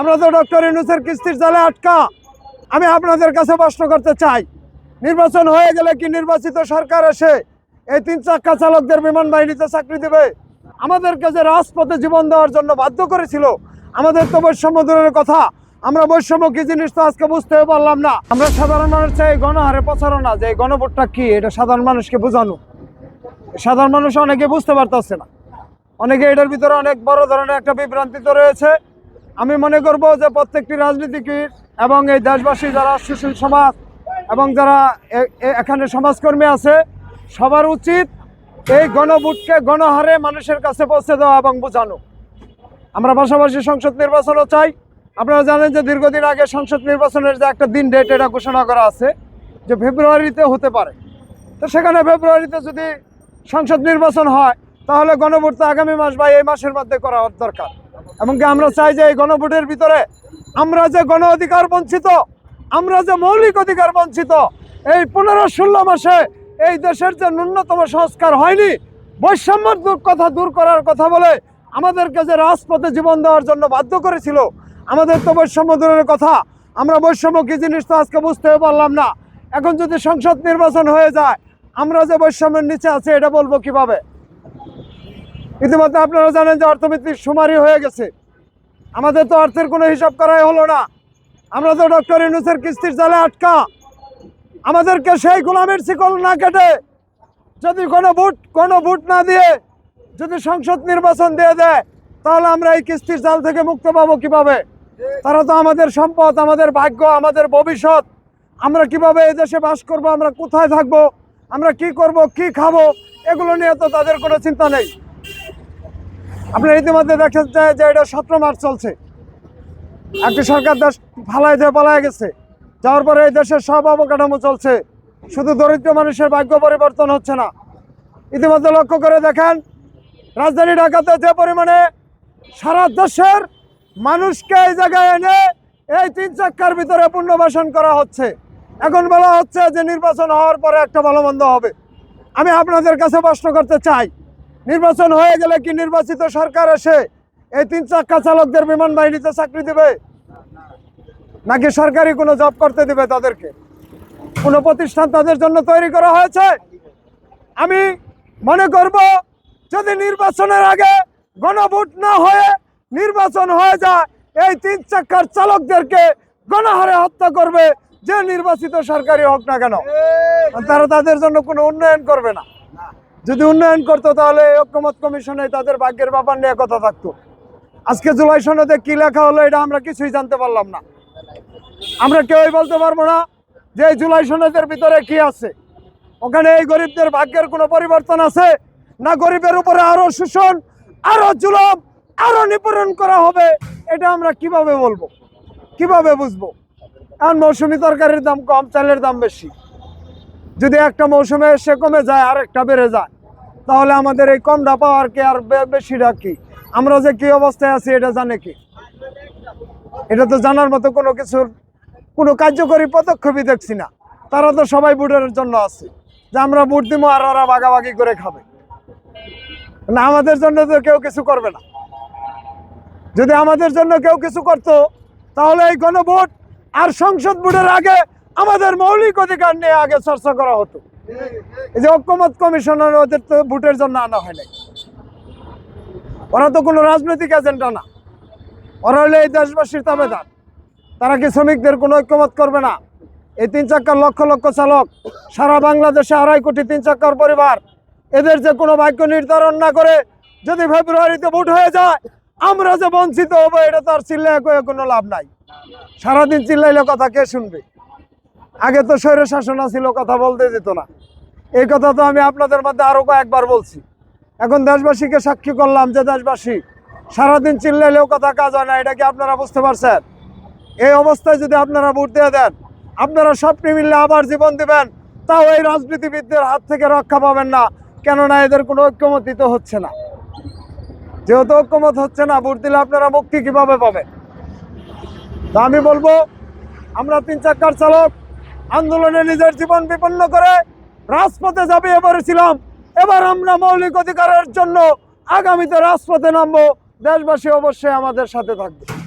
আমরা তো ডক্টর ইউনুসের কিস্তির জালে আটকা। আমি আপনাদের কাছে প্রশ্ন করতে চাই, নির্বাচন হয়ে গেলে কি নির্বাচিত সরকার এসে এই তিন চাক্কা চালকদের বিমান বাহিনীতে চাকরি দেবে? আমাদেরকে যে রাজপথে জীবন দেওয়ার জন্য বাধ্য করেছিল, আমাদের তো বৈষম্য দূরের কথা। আমরা বৈষম্য কি জিনিস তো আজকে বুঝতেও পারলাম না। আমরা সাধারণ মানুষ চাই গণহারে প্রচারণা, যে গণভোটটা কি, এটা সাধারণ মানুষকে বোঝানো। সাধারণ মানুষ অনেকে বুঝতে পারতেছে না। অনেকে এটার ভিতরে অনেক বড় ধরনের একটা বিভ্রান্তি তো রয়েছে। আমি মনে করব যে প্রত্যেকটি রাজনীতিবিদ এবং এই দেশবাসী যারা সুশীল সমাজ এবং যারা এখানে সমাজকর্মী আছে, সবার উচিত এই গণভোটকে গণহারে মানুষের কাছে পৌঁছে দেওয়া এবং বোঝানো। আমরা পাশাপাশি সংসদ নির্বাচনও চাই। আপনারা জানেন যে দীর্ঘদিন আগে সংসদ নির্বাচনের যে একটা দিন ডেট, এটা ঘোষণা করা আছে যে ফেব্রুয়ারিতে হতে পারে। তো সেখানে ফেব্রুয়ারিতে যদি সংসদ নির্বাচন হয়, তাহলে গণভোট তো আগামী মাস বা এই মাসের মধ্যে করা দরকার। এমনকি আমরা চাই যে এই গণভোটের ভিতরে আমরা যে গণ অধিকার বঞ্চিত, আমরা যে মৌলিক অধিকার বঞ্চিত, এই পনেরো ষোলো মাসে এই দেশের যে ন্যূনতম সংস্কার হয়নি বৈষম্য দূর কথা দূর করার কথা বলে আমাদেরকে যে রাজপথে জীবন দেওয়ার জন্য বাধ্য করেছিল, আমাদের তো বৈষম্য দূরের কথা। আমরা বৈষম্য কী জিনিস তো আজকে বুঝতেও পারলাম না। এখন যদি সংসদ নির্বাচন হয়ে যায়, আমরা যে বৈষম্যের নিচে আছি, এটা বলব কীভাবে? ইতিমধ্যে আপনারা জানেন যে অর্থনীতির সুমারি হয়ে গেছে। আমাদের তো অর্থের কোনো হিসাব করাই হলো না। আমরা তো ডক্টর ইউনুসের কিস্তির জালে আটকা। আমাদেরকে সেই গোলামের শিকল না কেটে যদি কোনো ভোট কোনো ভোট না দিয়ে যদি সংসদ নির্বাচন দিয়ে দেয়, তাহলে আমরা এই কিস্তির জাল থেকে মুক্ত পাবো কীভাবে? তারা তো আমাদের সম্পদ, আমাদের ভাগ্য, আমাদের ভবিষ্যৎ। আমরা কীভাবে এই দেশে বাস করব, আমরা কোথায় থাকব, আমরা কি করব, কি খাব, এগুলো নিয়ে তো তাদের কোনো চিন্তা নেই। আপনার ইতিমধ্যে দেখেন যে- এটা সতেরো মার্চ চলছে। একটি সরকার দেশ ফালাই দিয়ে পালায় গেছে। যাওয়ার পরে এই দেশের সব অবকাঠামো চলছে। শুধু দরিদ্র মানুষের ভাগ্য পরিবর্তন হচ্ছে না। ইতিমধ্যে লক্ষ্য করে দেখেন, রাজধানী ঢাকাতে যে পরিমাণে সারা দেশের মানুষকে এই জায়গায় এনে এই তিন চাক্কার ভিতরে পুনর্বাসন করা হচ্ছে। এখন বলা হচ্ছে যে নির্বাচন হওয়ার পরে একটা ভালো মন্দ হবে। আমি আপনাদের কাছে প্রশ্ন করতে চাই নির্বাচন হয়ে গেলে কি নির্বাচিত সরকার এসে এই তিন চাক্কা চালকদের বিমান বাহিনীতে চাকরি দেবে? নাকি সরকারি কোনো জব করতে দিবে তাদেরকে? কোনো প্রতিষ্ঠান তাদের জন্য তৈরি করা হয়েছে? আমি মনে করব যদি নির্বাচনের আগে গণভোট না হয়ে নির্বাচন হয়ে যায় এই তিন চাকার চালকদেরকে গণহারে হত্যা করবে যে নির্বাচিত সরকারি হোক না কেন। তারা তাদের জন্য কোনো উন্নয়ন করবে না। যদি উন্নয়ন করতো তাহলে ঐক্যমত কমিশনে তাদের ভাগ্যের ব্যাপার নিয়ে কথা থাকতো। আজকে জুলাই সনদে কি লেখা হলো এটা আমরা কিছুই জানতে পারলাম না। আমরা কেউই বলতে পারব না যে এই জুলাই সনদের ভিতরে কি আছে। ওখানে এই গরিবদের ভাগ্যের কোনো পরিবর্তন আছে? না গরিবের উপরে আরও শোষণ, আরও জুলম, আরও নিপীড়ন করা হবে? এটা আমরা কীভাবে বলব? কীভাবে বুঝব? এখন মৌসুমি তরকারির দাম কম, চালের দাম বেশি। যদি একটা মৌসুমে এসে কমে যায় আর একটা বেড়ে যায়, তাহলে আমাদের এই কমটা পাওয়ার কি আর বেশিটা কি? আমরা যে কি অবস্থায় আছি, এটা জানে কি? এটা তো জানার মতো কোনো কিছুর, কোনো কার্যকরী পদক্ষেপই দেখছি না। তারা তো সবাই বুটের জন্য আছে, যে আমরা বুট দিব আর ওরা ভাগাভাগি করে খাবে। না, আমাদের জন্য তো কেউ কিছু করবে না। যদি আমাদের জন্য কেউ কিছু করতো, তাহলে এই গণভোট আর সংসদ বুটের আগে আমাদের মৌলিক অধিকার নিয়ে আগে চর্চা করা হতো। এই যে ঐক্যমত কমিশনের ওদের তো ভোটের জন্য আনা হয় নাই। ওরা তো কোনো রাজনৈতিক এজেন্ডা না। ওরা হলে এই দেশবাসীর তাবেদার তারা কি শ্রমিকদের কোনো ঐক্যমত করবে না? এই তিন চাক্কার লক্ষ লক্ষ চালক, সারা বাংলাদেশে আড়াই কোটি তিন চাক্কার পরিবার, এদের যে কোনো ভাগ্য নির্ধারণ না করে যদি ফেব্রুয়ারিতে ভোট হয়ে যায়, আমরা যে বঞ্চিত হব, এটা তো আর চিল্লায় কোনো লাভ নাই। সারাদিন চিল্লাইলে কথা কে শুনবে? আগে তো স্বৈর শাসন ছিল কথা বলতে দিত না। এই কথা তো আমি আপনাদের মধ্যে আরও কয়েকবার বলছি। এখন দেশবাসীকে সাক্ষী করলাম যে দেশবাসী, সারাদিন চিল্লাইলেও কথা কাজ হয় না, এটা কি আপনারা বুঝতে পারছেন? এই অবস্থায় যদি আপনারা ভোট দিয়ে দেন, আপনারা স্বপ্নে মিললে আবার জীবন দিবেন, তাও এই রাজনীতিবিদদের হাত থেকে রক্ষা পাবেন না, কেননা এদের কোনো ঐক্যমতই তো হচ্ছে না। যেহেতু ঐক্যমত হচ্ছে না, ভোট দিলে আপনারা মুক্তি কীভাবে পাবেন? তা আমি বলব, আমরা তিন চাক্কার চালক আন্দোলনে নিজের জীবন বিপন্ন করে রাজপথে ঝাঁপিয়ে পড়েছিলাম। এবার আমরা মৌলিক অধিকারের জন্য আগামীতে রাজপথে নামবো। দেশবাসী অবশ্যই আমাদের সাথে থাকবে।